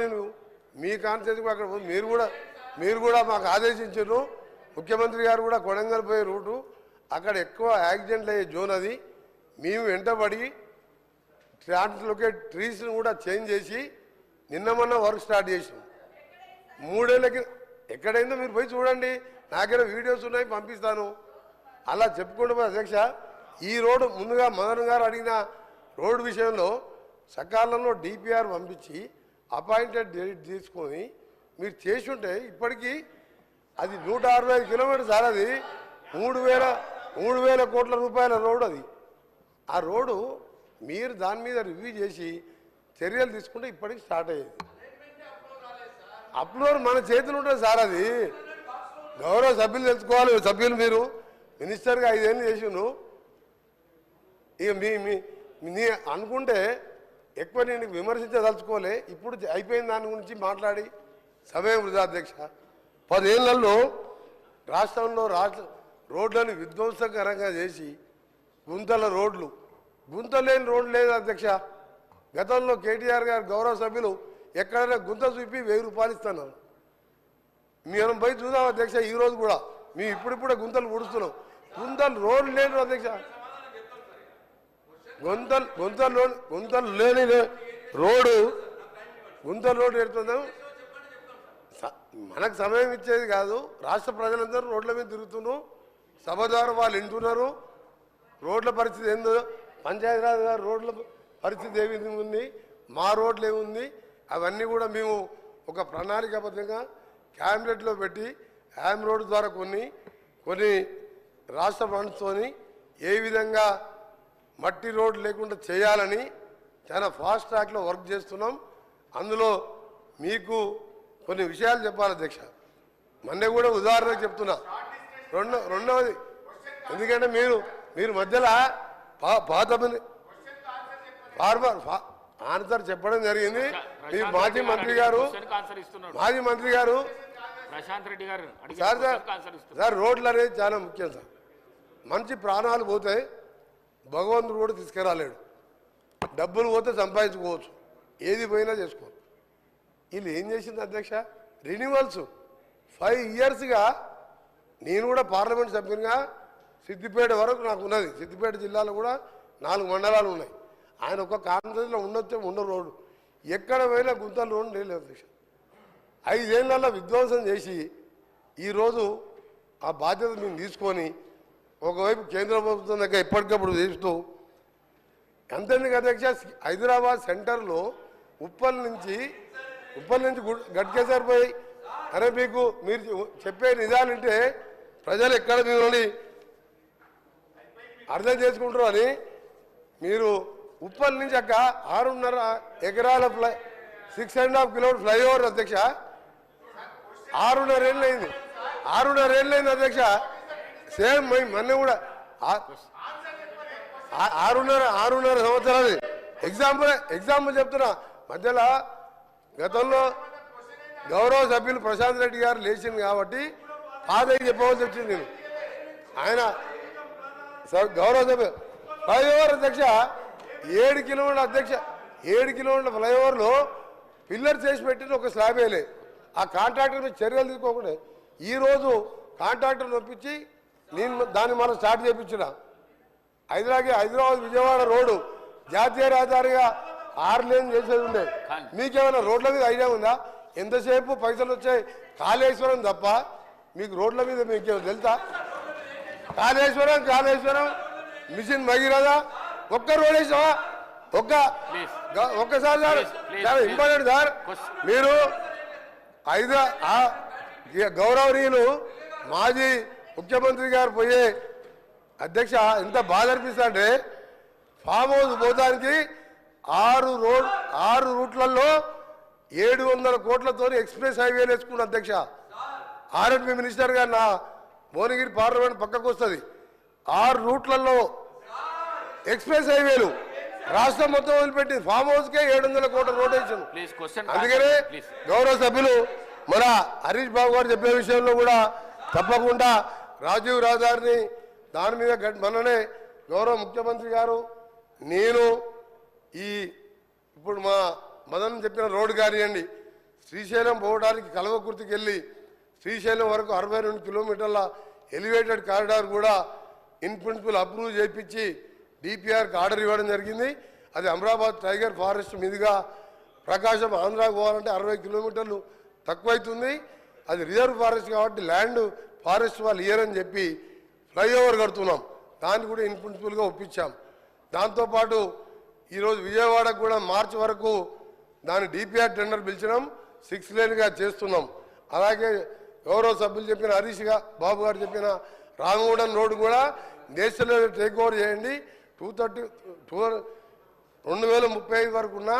నేను మీ కాన్సెన్స్ కూడా అక్కడ మీరు కూడా మీరు కూడా మాకు ఆదేశించారు ముఖ్యమంత్రి గారు కూడా కొడంగల్ పోయే రూటు. అక్కడ ఎక్కువ యాక్సిడెంట్లు అయ్యే జోన్ అది. మేము వెంటబడి ట్రాన్స్లొకేట్ ట్రీస్ని కూడా చేంజ్ చేసి నిన్న మొన్న వర్క్ స్టార్ట్ చేసాం మూడేళ్ళకి ఎక్కడైందో మీరు పోయి చూడండి. నా వీడియోస్ ఉన్నాయి పంపిస్తాను. అలా చెప్పుకుంటూ పోయి అధ్యక్ష ఈ రోడ్డు ముందుగా మదన్ గారు అడిగిన రోడ్డు విషయంలో సకాలంలో డిపిఆర్ పంపించి అపాయింటెడ్ డేట్ తీసుకొని మీరు చేసి ఉంటే ఇప్పటికీ అది నూట అరవై ఐదు కిలోమీటర్స్ సార్ అది మూడు వేల మూడు వేల కోట్ల రూపాయల రోడ్ అది. ఆ రోడ్డు మీరు దాని మీద రివ్యూ చేసి చర్యలు తీసుకుంటే ఇప్పటికి స్టార్ట్ అయ్యేది. అప్లోడ్ మన చేతులు ఉంటుంది సార్ అది గౌరవ సభ్యులు తెలుసుకోవాలి సభ్యులు మీరు. మినిస్టర్గా ఐదేళ్ళు చేసిండు ఇక మీ మీ అనుకుంటే ఎక్కువ నేను విమర్శించదలుచుకోలే. ఇప్పుడు అయిపోయిన దాని గురించి మాట్లాడి సమయం వృధా అధ్యక్ష. పదేళ్ళలో రాష్ట్రంలో రాష్ట్ర రోడ్లను విధ్వంసకరంగా చేసి గుంతల రోడ్లు. గుంత లేని రోడ్లు లేదు అధ్యక్ష. గతంలో కేటీఆర్ గారు గౌరవ సభ్యులు ఎక్కడైనా గుంత చూపి వెయ్యి రూపాయలు ఇస్తున్నారు. మేము పోయి చూద్దాం అధ్యక్ష ఈరోజు కూడా. మేము ఇప్పుడిప్పుడే గుంతలు పుడుస్తున్నాం గుంతలు రోడ్లు లేని అధ్యక్ష. గుంతలు గుంతలు గుంతలు లేని రోడ్డు. గుంతల రోడ్డు ఎడుతున్నాం స- మనకు సమయం ఇచ్చేది కాదు. రాష్ట్ర ప్రజలందరూ రోడ్ల మీద తిరుగుతున్నారు. సభ ద్వారా వాళ్ళు వింటున్నారు. రోడ్ల పరిస్థితి ఏందో? పంచాయతీరాజ్ గారు రోడ్ల పరిస్థితి ఏ విధంగా ఉంది? మా రోడ్లు ఏముంది? అవన్నీ కూడా మేము ఒక ప్రణాళికాబద్ధంగా క్యాబినెట్లో పెట్టి యామ్ రోడ్డు ద్వారా కొన్ని కొన్ని రాష్ట్ర ఫండ్స్తో ఏ విధంగా మట్టి రోడ్డు లేకుండా చేయాలని చాలా ఫాస్ట్ ట్రాక్లో వర్క్ చేస్తున్నాం. అందులో మీకు కొన్ని విషయాలు చెప్పాలి అధ్యక్ష. మొన్న కూడా ఉదాహరణకు చెప్తున్నా. రెండో రెండవది ఎందుకంటే మీరు మీరు మధ్యలో పా- పాత ఫార్మర్ ఆన్సర్ చెప్పడం జరిగింది. మీ మాజీ మంత్రి గారు మాజీ మంత్రి గారు ప్రశాంత్ రెడ్డి గారు సార్ సార్ రోడ్లు అనేది చాలా ముఖ్యం సార్. మంచి ప్రాణాలు పోతాయి. భగవంతుడు కూడా తీసుకురాలేడు. డబ్బులు పోతే సంపాదించుకోవచ్చు. ఏది పోయినా చేసుకోవచ్చు వీళ్ళు ఏం చేసింది అధ్యక్ష? రెన్యువల్స్ ఫైవ్ ఇయర్స్గా నేను కూడా పార్లమెంట్ సభ్యునిగా సిద్దిపేట వరకు నాకు ఉన్నది. సిద్దిపేట జిల్లాలో కూడా నాలుగు మండలాలు ఉన్నాయి. ఆయన ఒక కాంగ్రెస్లో ఉండొచ్చే ఉన్న రోడ్డు. ఎక్కడ పోయినా గుంతలు రోడ్డు లేదు అధ్యక్ష. ఐదేళ్ళలో విధ్వంసం చేసి ఈరోజు ఆ బాధ్యత మేము తీసుకొని ఒకవైపు కేంద్ర ప్రభుత్వం దగ్గర ఎప్పటికప్పుడు తీస్తూ ఎంతెందుకు అధ్యక్ష హైదరాబాద్ సెంటర్లో ఉప్పల్ నుంచి ఉప్పల్ నుంచి గు- గట్కేసర్ పోయి అరే మీకు మీరు చెప్పే నిజాలంటే ప్రజలు ఎక్కడ మిమ్మల్ని అర్థం చేసుకుంటారు అని మీరు ఉప్పల్ నుంచి అక్క ఆరున్నర ఎకరాల fly six and half kilometre flyover అధ్యక్ష. ఆరున్నర ఏళ్ళు అయింది. ఆరున్నర ఏళ్ళు అయింది అధ్యక్ష. సేమ్ మై మొన్న కూడా ఆరున్నర ఆరున్నర సంవత్సరాలు ఎగ్జాంపుల్ ఎగ్జాంపుల్ చెప్తున్నా. మధ్యలో గతంలో గౌరవ సభ్యులు ప్రశాంత్ రెడ్డి గారు లేచింది కాబట్టి పాదయ్య చెప్పవలసి వచ్చింది నేను. ఆయన గౌరవ సభ్యులు ఫ్లైఓవర్ అధ్యక్ష ఏడు కిలోమీటర్ల అధ్యక్ష ఏడు కిలోమీటర్ల ఫ్లైఓవర్లో పిల్లర్ చేసి పెట్టిన ఒక స్లాబ్ వేయలేదు ఆ కాంట్రాక్టర్ మీద చర్యలు తీసుకోకుండా ఈరోజు కాంట్రాక్టర్ నొప్పించి నేను దాన్ని మనం స్టార్ట్ చేయించిన హైదరాబాద్ హైదరాబాద్ విజయవాడ రోడ్డు జాతీయ రహదారిగా ఆరు లేన్ చేసేది ఉండే. మీకేమైనా రోడ్ల మీద ఐడియా ఉందా? ఎంతసేపు పైసలు వచ్చాయి? కాళేశ్వరం తప్ప మీకు రోడ్ల మీద మీకేమైనా తెలుసా? కాళేశ్వరం కాళేశ్వరం మిషన్ భగీరథ ఒక్క రోడ్ వేసావా? ఒక్క ఒక్కసారి సార్. చాలా. Important sir. మీరు ఐదు గౌరవనీయులు మాజీ ముఖ్యమంత్రి గారు పోయే అధ్యక్ష ఎంత బాధ అనిపిస్తుందంటే ఫామ్ హౌస్ పోతానికి ఆరు రోడ్ ఆరు రూట్లలో ఏడు వందల కోట్లతో ఎక్స్ప్రెస్ హైవేలు వేసుకున్న అధ్యక్ష. ఆర్ఎంపీ మినిస్టర్ గారు నా భువనగిరి పార్లమెంట్ పక్కకు వస్తుంది. ఆరు రూట్లలో ఎక్స్ప్రెస్ హైవేలు రాష్ట్రం మొత్తం వదిలిపెట్టి ఫామ్ హౌస్కే ఏడు వందల కోట్ల రోడ్ వేసాను అందుకనే గౌరవ సభ్యులు మన హరీష్ బాబు గారు చెప్పే విషయంలో కూడా తప్పకుండా రాజీవ్ రహదారిని దాని మీద గట్- మొన్ననే గౌరవ ముఖ్యమంత్రి గారు నేను ఈ ఇప్పుడు మా మదన్ చెప్పిన రోడ్డు కానివ్వండి శ్రీశైలం పోవడానికి కలవకుర్తికి వెళ్ళి శ్రీశైలం వరకు అరవై రెండు కిలోమీటర్ల ఎలివేటెడ్ కారిడార్ కూడా ఇన్ ప్రిన్సిపల్ అప్రూవ్ చేయించి డిపిఆర్కి ఆర్డర్ ఇవ్వడం జరిగింది. అది అమరాబాద్ టైగర్ ఫారెస్ట్ మీదుగా ప్రకాశం ఆంధ్రాకు పోవాలంటే అరవై కిలోమీటర్లు తక్కువైతుంది. అది రిజర్వ్ ఫారెస్ట్ కాబట్టి ల్యాండ్ ఫారెస్ట్ వాళ్ళు అని చెప్పి ఫ్లైఓవర్ కడుతున్నాం. దాన్ని కూడా ఇన్ ప్రిన్సిపల్గా ఒప్పించాం. దాంతోపాటు ఈరోజు విజయవాడకు కూడా మార్చి వరకు దాని డిపిఆర్ టెండర్ పిలిచినాం. సిక్స్ లేన్గా చేస్తున్నాం. అలాగే గౌరవ సభ్యులు చెప్పిన హరీష్ బాబు గారు చెప్పిన రామగూడెం రోడ్డు కూడా నేషనల్ టేక్ ఓవర్ చేయండి. టూ థర్టీ టూ రెండు వేల ముప్పై ఐదు వరకు ఉన్న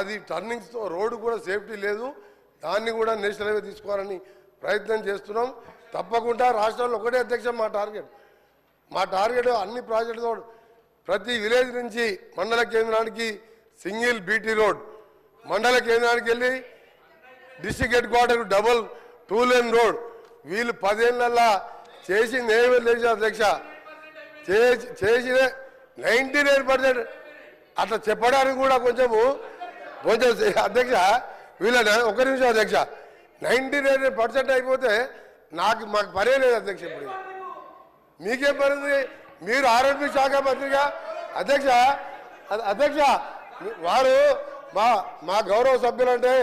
అది టర్నింగ్స్తో రోడ్డు కూడా సేఫ్టీ లేదు. దాన్ని కూడా నేషనల్ హైవే తీసుకోవాలని ప్రయత్నం చేస్తున్నాం. తప్పకుండా రాష్ట్రంలో ఒకటే అధ్యక్షం మా టార్గెట్. మా టార్గెట్ అన్ని ప్రాజెక్టుతో ప్రతి విలేజ్ నుంచి మండల కేంద్రానికి సింగిల్ బీటీ రోడ్. మండల కేంద్రానికి వెళ్ళి district head quarter double two lane road. వీళ్ళు పదేళ్ళల్లా చేసింది ఏమీ లేదు అధ్యక్ష? చేసి చేసిన నైంటీ నైన్ పర్సెంట్. అట్లా చెప్పడానికి కూడా కొంచెము కొంచెం అధ్యక్ష వీళ్ళ ఒక నిమిషం అధ్యక్ష. నైంటీ నైన్ పర్సెంట్ అయిపోతే నాకు మాకు పనే లేదు అధ్యక్ష ఇప్పుడు. మీకేం పని ఉంది మీరు ఆరోగ్య శాఖ మంత్రిగా. అధ్యక్ష అధ్యక్ష వారు మా మా గౌరవ సభ్యులంటే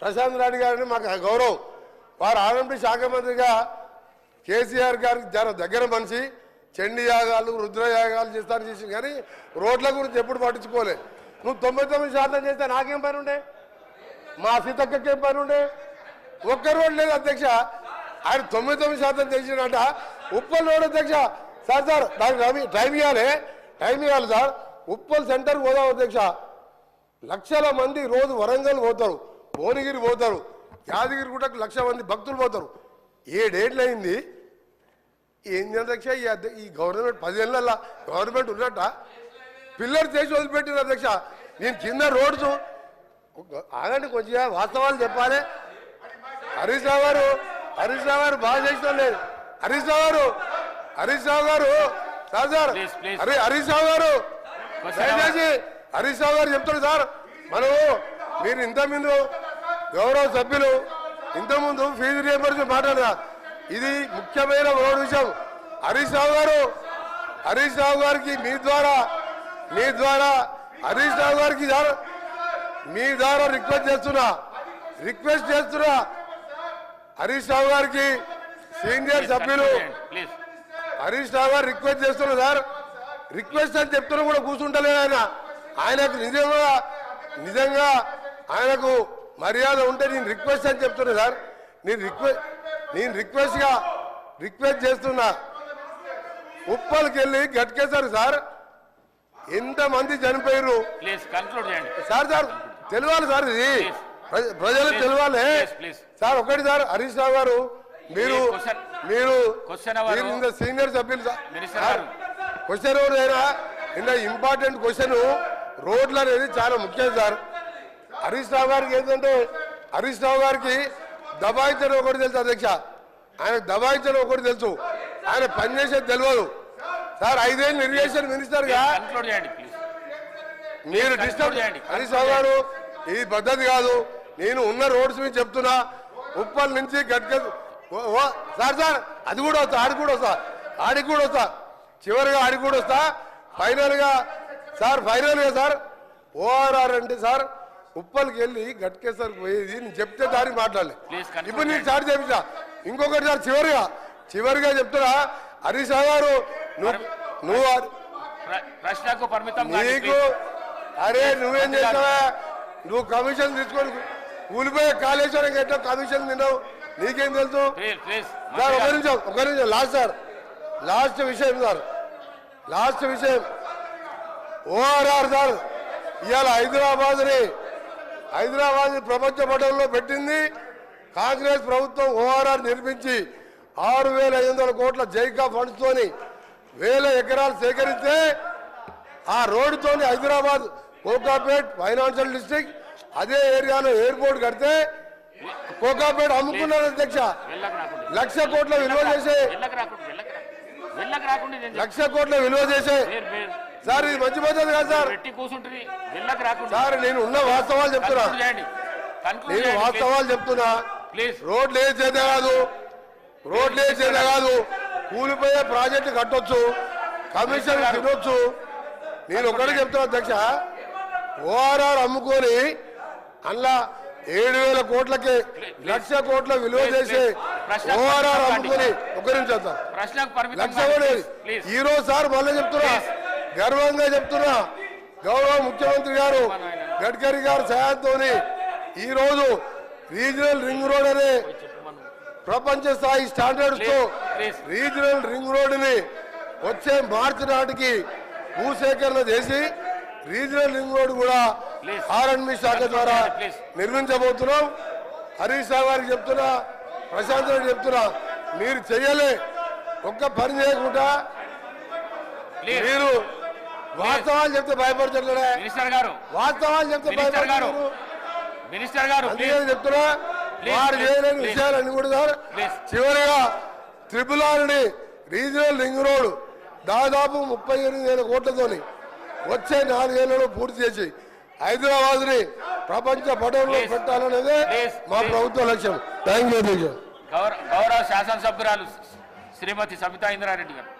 ప్రశాంత్ రెడ్డి గారిని మాకు గౌరవం. వారు ఆరోగ్య శాఖ మంత్రిగా కేసీఆర్ గారికి జర దగ్గర మనిషి చండి యాగాలు రుద్రయాగాలు యాగాలు చేస్తారు చేసి కానీ రోడ్ల గురించి ఎప్పుడు పట్టించుకోలే. నువ్వు తొంభై తొమ్మిది శాతం చేస్తే నాకేం పని ఉండే? మా సీతక్కకేం పని ఉండే? ఒక్క రోడ్ లేదు అధ్యక్ష. ఆయన తొమ్మిది తొమ్మిది శాతం తెలిసినట ఉప్పల్ రోడ్ అధ్యక్ష సార్ సార్ దానికి టైం ఇవ్వాలి టైం ఇవ్వాలి సార్. ఉప్పల్ సెంటర్ పోదాం అధ్యక్ష. లక్షల మంది రోజు వరంగల్ పోతారు భువనగిరి పోతారు యాదగిరి కూడా లక్ష మంది భక్తులు పోతారు. ఏడేళ్ళు అయింది ఏం అధ్యక్ష? ఈ ఈ గవర్నమెంట్ పదేళ్ళ గవర్నమెంట్ ఉన్నట్ట. పిల్లలు చేసి వదిలిపెట్టిన అధ్యక్ష. నేను కింద రోడ్స్ ఆగండి కొంచెం వాస్తవాలు చెప్పాలి. హరీష్ రావు గారు హరీష్ రావు గారు బాగా చేసిన లేదు హరీష్ రావు గారు హరీష్ రావు గారు సార్ సార్. హరి హరీష్ రావు గారు. దయచేసి హరీష్ రావు గారు చెప్తాడు సార్ మనము మీరు ఇంత ముందు గౌరవ సభ్యులు ఇంత ముందు ఫీజు రియంబర్స్మెంట్ మాట్లాడదా ఇది ముఖ్యమైన రోడ్ విషయం హరీష్ రావు గారు హరీష్ రావు గారికి మీ ద్వారా మీ ద్వారా హరీష్ రావు గారికి సార్ మీ ద్వారా రిక్వెస్ట్ చేస్తున్నా రిక్వెస్ట్ చేస్తున్నా హరీష్ రావు గారికి సీనియర్ సభ్యులు. హరీష్ రావు గారు రిక్వెస్ట్ చేస్తున్నా సార్. రిక్వెస్ట్ అని చెప్తున్నా కూడా కూర్చుంటలేదు ఆయన. ఆయనకు నిజంగా నిజంగా ఆయనకు మర్యాద ఉంటే నేను రిక్వెస్ట్ అని చెప్తున్నా సార్. నేను రిక్వెస్ట్ నేను రిక్వెస్ట్గా రిక్వెస్ట్ చేస్తున్నా. ఉప్పల్కి వెళ్ళి గట్కేశారు సార్. ఎంతమంది చనిపోయారు సార్ సార్ తెలియాలి సార్ ఇది. ప్రజ- ప్రజలకు Please. తెలియాలి. సార్ ఒకటి సార్ హరీష్ రావు గారు మీరు మీరు సీనియర్ సభ్యులు సార్. క్వశ్చన్ ఎవరైనా ఇంత ఇంపార్టెంట్ క్వశ్చన్ రోడ్లు అనేది చాలా ముఖ్యం సార్. హరీష్ రావు గారికి ఏంటంటే హరీష్ రావు గారికి దబాయించడం ఒకటి తెలుసు అధ్యక్ష. ఆయన దబాయించడం ఒకటి తెలుసు. ఆయన పనిచేసేది తెలియదు. సార్ ఐదేళ్ళు ఇరిగేషన్ మినిస్టర్గా కన్క్లూడ్ చేయండి ప్లీజ్ మీరు డిస్టర్బ్ చేయండి. హరీష్ రావు గారు ఇది పద్ధతి కాదు. నేను ఉన్న రోడ్స్ మీద చెప్తున్నా. ఉప్పల్ నుంచి ఓ, ఓ, సార్ సార్ అది కూడా వస్తా ఆడికి కూడా వస్తా ఆడికి కూడా వస్తా. చివరిగా ఆడికి కూడా వస్తా. ఫైనల్గా సార్ ఫైనల్గా సార్. ఓఆర్ఆర్ అంటే సార్ ఉప్పల్కి వెళ్ళి గట్కేసర్ పోయేది. నేను చెప్తే దానికి మాట్లాడలే. ఇప్పుడు నేను స్టార్ట్ చేపించా ఇంకొకటి సార్ చివరిగా చివరిగా చెప్తున్నా. హరీష్ గారు నువ్వు నువ్వు ప్రశ్నకు పరిమితం నీకు. అరే నువ్వేం చేస్తావా నువ్వు కమిషన్ తీసుకొని కూలిపోయే కాళేశ్వరం ఎట్లా కమిషన్ తిన్నావు? నీకేం తెలుసు? సార్ ఒక నిమిషం ఒక నిమిషం. Last sir. లాస్ట్ విషయం సార్. లాస్ట్ విషయం. ఓఆర్ఆర్ సార్ ఇవాళ హైదరాబాద్ని హైదరాబాద్ ప్రపంచ పటంలో పెట్టింది. కాంగ్రెస్ ప్రభుత్వం ఓఆర్ఆర్ నిర్మించి ఆరు వేల ఐదు వందల కోట్ల జైకా ఫండ్స్ తోని వేల ఎకరాలు సేకరిస్తే ఆ రోడ్డుతోని హైదరాబాద్ కోకాపేట్ ఫైనాన్షియల్ డిస్ట్రిక్ట్ అదే ఏరియాలో ఎయిర్పోర్ట్ కడితే కోకాపేట్ అమ్ముకున్నారు అధ్యక్ష. లక్ష కోట్ల విలువ చేసే. లక్ష కోట్ల విలువ చేసే సార్ ఇది మంచి పద్ధతి కాదు సార్. సార్ నేను ఉన్న వాస్తవాలు చెప్తున్నా. నేను వాస్తవాలు చెప్తున్నా. రోడ్లు ఏ చేత కాదు. రోడ్లు ఏ చేత కాదు. కూలిపోయే ప్రాజెక్టు కట్టొచ్చు. కమిషన్ తినొచ్చు. నేను ఒకటే చెప్తున్నా అధ్యక్ష. ఓఆర్ఆర్ అమ్ముకొని అందులో ఏడు వేల కోట్లకి లక్ష కోట్ల విలువ చేసి ఓఆర్ఆర్ అమ్ముకొని ఒక నిమిషం లక్ష ఈ రోజు సార్ మళ్ళీ చెప్తున్నా. గర్వంగా చెప్తున్నా. గౌరవ ముఖ్యమంత్రి గారు గడ్కరీ గారి సహాయంతో ఈ రోజు రీజనల్ రింగ్ రోడ్ అనే. ప్రపంచ స్థాయి స్టాండర్డ్స్తో. రీజనల్ రింగ్ రోడ్ని వచ్చే మార్చి నాటికి భూసేకరణ చేసి రీజనల్ రింగ్ రోడ్ కూడా Please. ఆర్ఎండ్బి శాఖ ద్వారా. నిర్మించబోతున్నాం. హరీష్ రావు గారికి చెప్తున్నా ప్రశాంత్ రెడ్డి చెప్తున్నా మీరు చెయ్యలే. ఒక్క పని చేయకుండా మీరు వాస్తవాలు చెప్తే గారు. వాస్తవాలు చెప్తే గారు, మినిస్టర్ గారు ప్లీజ్ చెప్తున్నా వారు చేయలేని. విషయాలన్నీ కూడా. చివరిగా ట్రిపుల్ ఆర్ని రీజనల్ రింగ్ రోడ్ దాదాపు ముప్పై ఎనిమిది వేల కోట్లతోని వచ్చే నాలుగేళ్ళలో పూర్తి చేసి హైదరాబాద్ని ప్రపంచ పటంలో. పెట్టాలనేదే మా. ప్రభుత్వ లక్ష్యం థ్యాంక్ యూ గౌరవ శాసనసభ్యురాలు శ్రీమతి సబితా ఇంద్రారెడ్డి గారు